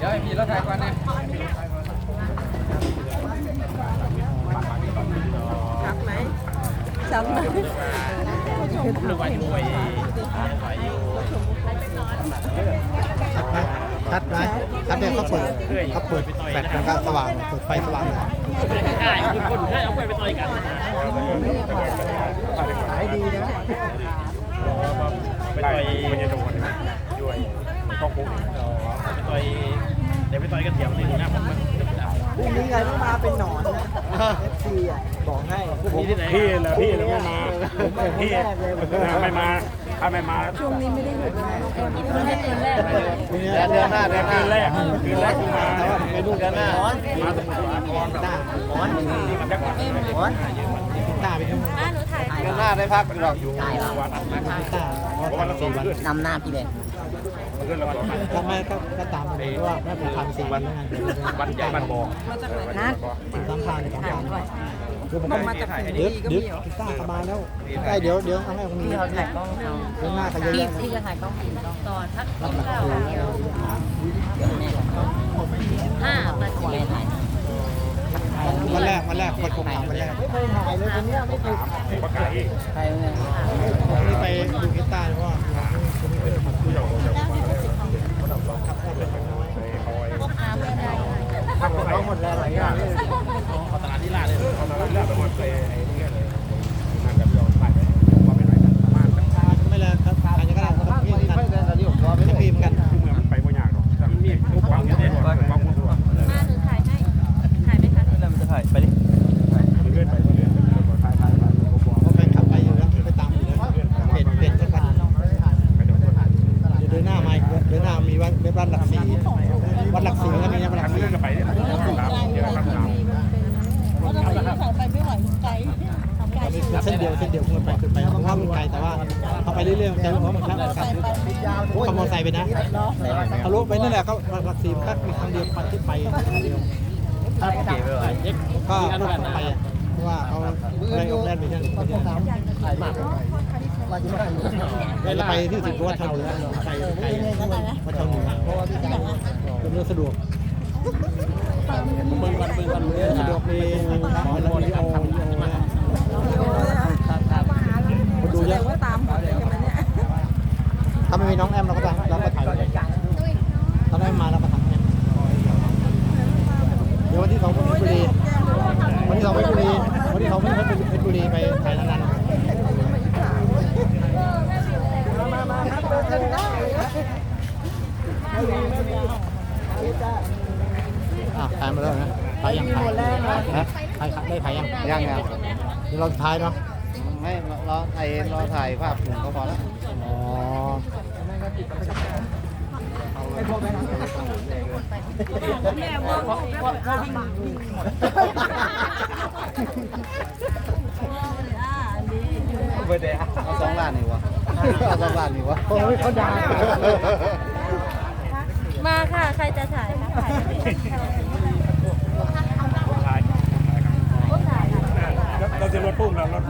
เดี๋ยวมีรถไทยก่อนนะชักไหมจำไหมตัดไหมตัดไหมชัดเนี่ยเขาเปิดเขาเปิดแฟลชมันก็สว่างเปิดไฟสว่างเลยขายคนให้เอาไปไปต่อยกันขายดีนะไปต่อย พรุ่งนี้ใครต้องมาเป็นหนอนนะเอฟซีอะบอกให้ผมที่ไหนพี่แหละพี่แหละไม่มาพี่ไม่มาถ้าไม่มาช่วงนี้ไม่ได้หยุดนะไม่ได้คืนแรกเดือนหน้าเดือนหน้าแรกคืนแรกที่มาไมลูเดือนหน้ามาสมุทรสาครหน้าร้อนนี่มันจะก่อนร้อนพิต้าไปทั้งหมดเดือนหน้าได้พักเป็นหรอกอยู่วันพิต้าวันละสี่วันนำหน้าพี่เลย เดือนละสองพันก็ไม่ก็ก็ตามไปเพราะว่าไม่เป็นพันสี่วันนั่นวันใหญ่วันบอนัดถึงสามพันสามถาพัมนด้วยคือผมลงมาจากสิงห์บุเดี๋ยวรีก็เดี๋ยวมีเหรอพิต้าเข้ามาแล้วใกล้เดี๋ยวเดี๋ยวเอาให้คนนี้พี่เขาถ่ายกล้องเอาเดือนหน้าเขาเยอะพี่แยะพี่จะถ่ายกล้องกี่กล้องตอนทักรับหลักครูห้านาทีถ่ายวันแรกวันแรกคนคงทำวันแรกไม่เคยถ่ายเลยคนนี้ไม่เคยประกาศอีกใครเนี่ยผมนี่ไปดูกีตาร์เพราะว่าคนนี้เป็นคนผู้ ไปขึ้นไปเพรามันไกลแต่ว่าเขาไปเรื่อยๆมันจะรู้ว่ามันครับขับขับมอเตอร์ไซค์ไปนะทะลุไปนั่นแหละก็หลักสี่ก็มีทางเดียวไปที่ไปเดียวถ้าเก๋ไปเลยเอ็กก็รถไปอะเพราะว่าเขาแรงออกแรงไปนั่นคนเดียวเราไปที่สิบวัดเท่าเหนือไปไปวัดเท่าหนือเพราะว่าเป็นเรื่องสะดวกมึงวันมึงวันมึงสะดวกมีหมอแล้ววิดีโอวิดีโอนะคนดูเยอะ ว่าตามหมดเลยใช่ไหมเนี่ย ถ้าไม่มีน้องแอมเราก็จะเราก็ถ่ายไว้ตอนแรกมาเราก็ทำแอมเดี๋ยววันที่สองก็เพชรบุรี วันที่สองเพชรบุรี วันที่สองเพชรเพชรบุรีไปถ่ายนานๆอะถ่ายมาแล้วนะถ่ายยังถ่ายนะถ่ายได้ถ่ายยังยังไงเดี๋ยวเราถ่ายเนาะไม่เราถ่ายเราถ่ายภาพผมก็พอแล้วอ๋อ แม่บอกว่าว่าวิ่งวิ่งหมดอันนี้เบอร์เดย์เอาสองล้านนี่วะเอาสองล้านนี่วะโอ้ยเขาด่ามาค่ะ ใครจะถ่ายคะถ่ายถ่ายเราจะรถพุ่งแล้วรถ